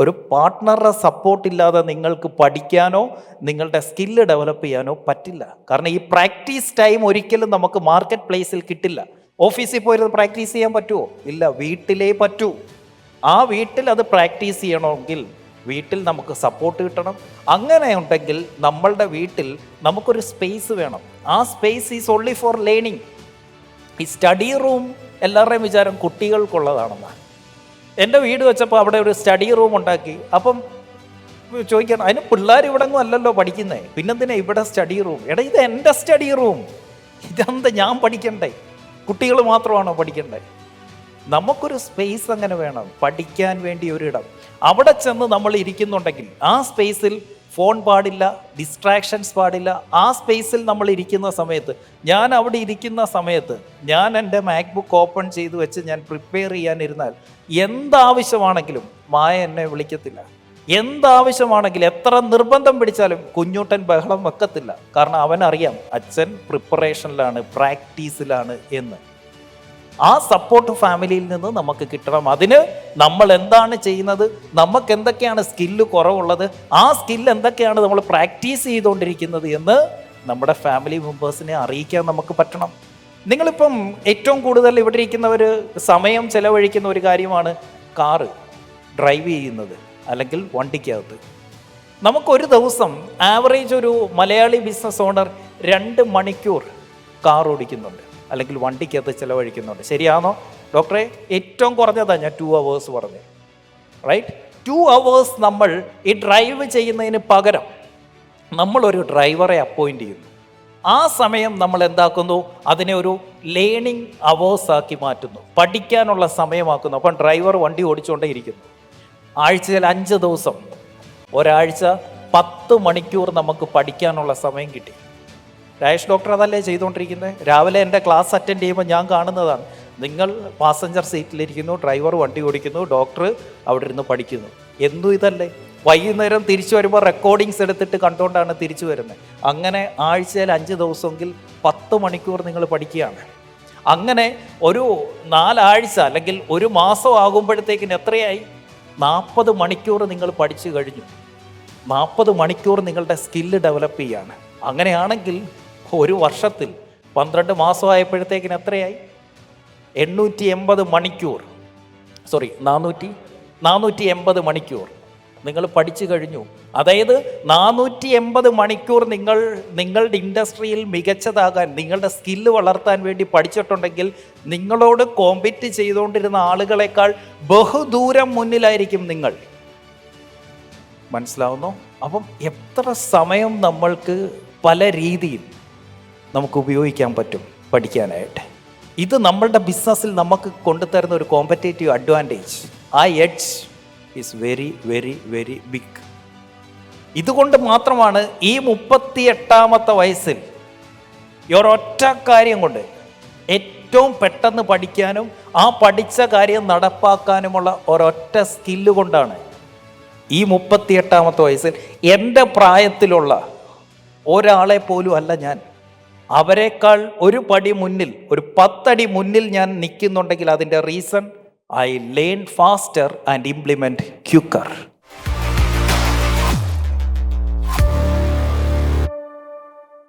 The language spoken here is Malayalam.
ഒരു പാർട്ട്ണറുടെ സപ്പോർട്ട് ഇല്ലാതെ നിങ്ങൾക്ക് പഠിക്കാനോ നിങ്ങളുടെ സ്കില്ല് ഡെവലപ്പ് ചെയ്യാനോ പറ്റില്ല. കാരണം ഈ പ്രാക്ടീസ് ടൈം ഒരിക്കലും നമുക്ക് മാർക്കറ്റ് പ്ലേസിൽ കിട്ടില്ല. ഓഫീസിൽ പോയിരുന്ന് പ്രാക്ടീസ് ചെയ്യാൻ പറ്റുമോ ഇല്ല വീട്ടിലേ പറ്റൂ. ആ വീട്ടിൽ അത് പ്രാക്ടീസ് ചെയ്യണമെങ്കിൽ വീട്ടിൽ നമുക്ക് സപ്പോർട്ട് കിട്ടണം. അങ്ങനെ ഉണ്ടെങ്കിൽ നമ്മളുടെ വീട്ടിൽ നമുക്കൊരു സ്പേസ് വേണം. ആ space is only for learning ഈ സ്റ്റഡി റൂം എല്ലാവരുടെയും വിചാരം കുട്ടികൾക്കുള്ളതാണെന്നാണ്. എന്റെ വീട് വെച്ചപ്പോൾ അവിടെ ഒരു സ്റ്റഡി റൂം ഉണ്ടാക്കി. അപ്പം ചോദിക്കാൻ അതിന് പിള്ളേർ ഇവിടെ ഒന്നും അല്ലല്ലോ പഠിക്കുന്നത് പിന്നെന്തിനാ ഇവിടെ സ്റ്റഡി റൂം? എടാ ഇത് എന്റെ സ്റ്റഡി റൂം. ഇതെന്താ ഞാൻ പഠിക്കണ്ടേ? കുട്ടികൾ മാത്രമാണോ പഠിക്കണ്ടേ? നമുക്കൊരു സ്പേസ് അങ്ങനെ വേണം. പഠിക്കാൻ വേണ്ടി ഒരിടം. അവിടെ ചെന്ന് നമ്മൾ ഇരിക്കുന്നുണ്ടെങ്കിൽ ആ സ്പേസിൽ ഫോൺ പാടില്ല ഡിസ്ട്രാക്ഷൻസ് പാടില്ല. ആ സ്പേസിൽ നമ്മൾ ഇരിക്കുന്ന സമയത്ത് ഞാൻ അവിടെ ഇരിക്കുന്ന സമയത്ത് ഞാൻ എന്റെ മാക്ബുക്ക് ഓപ്പൺ ചെയ്ത് വെച്ച് ഞാൻ പ്രിപ്പയർ ചെയ്യാനിരുന്നാൽ എന്താവശ്യമാണെങ്കിലും മായ എന്നെ വിളിക്കത്തില്ല. എന്താവശ്യമാണെങ്കിലും എത്ര നിർബന്ധം പിടിച്ചാലും കുഞ്ഞൂട്ടൻ ബഹളം വെക്കത്തില്ല. കാരണം അവനറിയാം അച്ഛൻ പ്രിപ്പറേഷനിലാണ് പ്രാക്ടീസിലാണ് എന്ന്. ആ സപ്പോർട്ട് ഫാമിലിയിൽ നിന്ന് നമുക്ക് കിട്ടണം. അതിന് നമ്മൾ എന്താണ് ചെയ്യുന്നത്? നമുക്ക് എന്തൊക്കെയാണ് സ്കില്ല് കുറവുള്ളത്? ആ സ്കില്ല് എന്തൊക്കെയാണ് നമ്മൾ പ്രാക്ടീസ് ചെയ്തുകൊണ്ടിരിക്കുന്നത് എന്ന് നമ്മുടെ ഫാമിലി മെമ്പേഴ്സിനെ അറിയിക്കാൻ നമുക്ക് പറ്റണം. നിങ്ങളിപ്പം ഏറ്റവും കൂടുതൽ ഇവിടെ ഇരിക്കുന്നവർ സമയം ചെലവഴിക്കുന്ന ഒരു കാര്യമാണ് കാറ് ഡ്രൈവ് ചെയ്യുന്നത് അല്ലെങ്കിൽ വണ്ടിക്കകത്ത്. നമുക്കൊരു ദിവസം ആവറേജ് ഒരു മലയാളി ബിസിനസ് ഓണർ രണ്ട് മണിക്കൂർ കാർ ഓടിക്കുന്നുണ്ട്. അല്ലെങ്കിൽ വണ്ടിക്കകത്ത് ചിലവഴിക്കുന്നുണ്ട്. ശരിയാണോ ഡോക്ടറെ ഏറ്റവും കുറഞ്ഞതാണ് ഞാൻ ടു അവേഴ്സ് പറഞ്ഞു. റൈറ്റ് ടു അവേഴ്സ് നമ്മൾ ഈ ഡ്രൈവ് ചെയ്യുന്നതിന് പകരം നമ്മളൊരു ഡ്രൈവറെ അപ്പോയിന്റ് ചെയ്യുന്നു. ആ സമയം നമ്മൾ എന്താക്കുന്നു? അതിനെ ഒരു ലേണിംഗ് അവേഴ്സ് ആക്കി മാറ്റുന്നു. പഠിക്കാനുള്ള സമയമാക്കുന്നു. അപ്പം ഡ്രൈവർ വണ്ടി ഓടിച്ചുകൊണ്ടേ ഇരിക്കുന്നു. ആഴ്ചയിൽ അഞ്ച് ദിവസം. ഒരാഴ്ച പത്ത് മണിക്കൂർ നമുക്ക് പഠിക്കാനുള്ള സമയം കിട്ടി. രാജേഷ് ഡോക്ടർ അതല്ലേ ചെയ്തുകൊണ്ടിരിക്കുന്നത്? രാവിലെ എന്റെ ക്ലാസ് അറ്റൻഡ് ചെയ്യുമ്പോൾ ഞാൻ കാണുന്നതാണ്. നിങ്ങൾ പാസഞ്ചർ സീറ്റിലിരിക്കുന്നു ഡ്രൈവർ വണ്ടി ഓടിക്കുന്നു ഡോക്ടർ അവിടെ ഇരുന്ന് പഠിക്കുന്നു. എന്തു ഇതല്ലേ? വൈകുന്നേരം തിരിച്ചു വരുമ്പോൾ റെക്കോർഡിങ്സ് എടുത്തിട്ട് കണ്ടുകൊണ്ടാണ് തിരിച്ചു വരുന്നത്. അങ്ങനെ ആഴ്ചയിൽ അഞ്ച് ദിവസമെങ്കിൽ പത്ത് മണിക്കൂർ നിങ്ങൾ പഠിക്കുകയാണ്. അങ്ങനെ ഒരു നാലാഴ്ച അല്ലെങ്കിൽ ഒരു മാസം ആകുമ്പോഴത്തേക്കിന് എത്രയായി? നാൽപ്പത് മണിക്കൂർ നിങ്ങൾ പഠിച്ചു കഴിഞ്ഞു. നാൽപ്പത് മണിക്കൂർ നിങ്ങളുടെ സ്കില്ല് ഡെവലപ്പ് ചെയ്യാണ്. അങ്ങനെയാണെങ്കിൽ ഒരു വർഷത്തിൽ പന്ത്രണ്ട് മാസമായപ്പോഴത്തേക്കിന് എത്രയായി? എണ്ണൂറ്റി എൺപത് മണിക്കൂർ. സോറി നാനൂറ്റി നാനൂറ്റി എൺപത് മണിക്കൂർ. നിങ്ങൾ പഠിച്ചു കഴിഞ്ഞു. അതായത് നാനൂറ്റി എൺപത് മണിക്കൂർ നിങ്ങൾ നിങ്ങളുടെ ഇൻഡസ്ട്രിയിൽ മികച്ചതാകാൻ നിങ്ങളുടെ സ്കില്ല് വളർത്താൻ വേണ്ടി പഠിച്ചിട്ടുണ്ടെങ്കിൽ നിങ്ങളോട് കോമ്പറ്റ് ചെയ്തുകൊണ്ടിരുന്ന ആളുകളെക്കാൾ ബഹുദൂരം മുന്നിലായിരിക്കും നിങ്ങൾ. മനസ്സിലാവുന്നു? അപ്പം എത്ര സമയം നമ്മൾക്ക് പല രീതിയിൽ നമുക്ക് ഉപയോഗിക്കാൻ പറ്റും പഠിക്കാനായിട്ട്. ഇത് നമ്മളുടെ ബിസിനസ്സിൽ നമുക്ക് കൊണ്ടുതരുന്ന ഒരു കോമ്പറ്റേറ്റീവ് അഡ്വാന്റേജ് ആ edge is very very very big ഇതുകൊണ്ട് മാത്രമാണ് ഈ മുപ്പത്തി എട്ടാമത്തെ വയസ്സിൽ ഒരൊറ്റ കാര്യം കൊണ്ട് ഏറ്റവും പെട്ടെന്ന് പഠിക്കാനും ആ പഠിച്ച കാര്യം നടപ്പാക്കാനുമുള്ള ഒരൊറ്റ സ്കില്ല് കൊണ്ടാണ് ഈ മുപ്പത്തി എട്ടാമത്തെ വയസ്സിൽ എന്റെ പ്രായത്തിലുള്ള ഒരാളെ പോലും അല്ല ഞാൻ. അവരെക്കാൾ ഒരു പടി മുന്നിൽ ഒരു പത്തടി മുന്നിൽ ഞാൻ നിൽക്കുന്നുണ്ടെങ്കിൽ അതിന്റെ reason I learn faster and implement quicker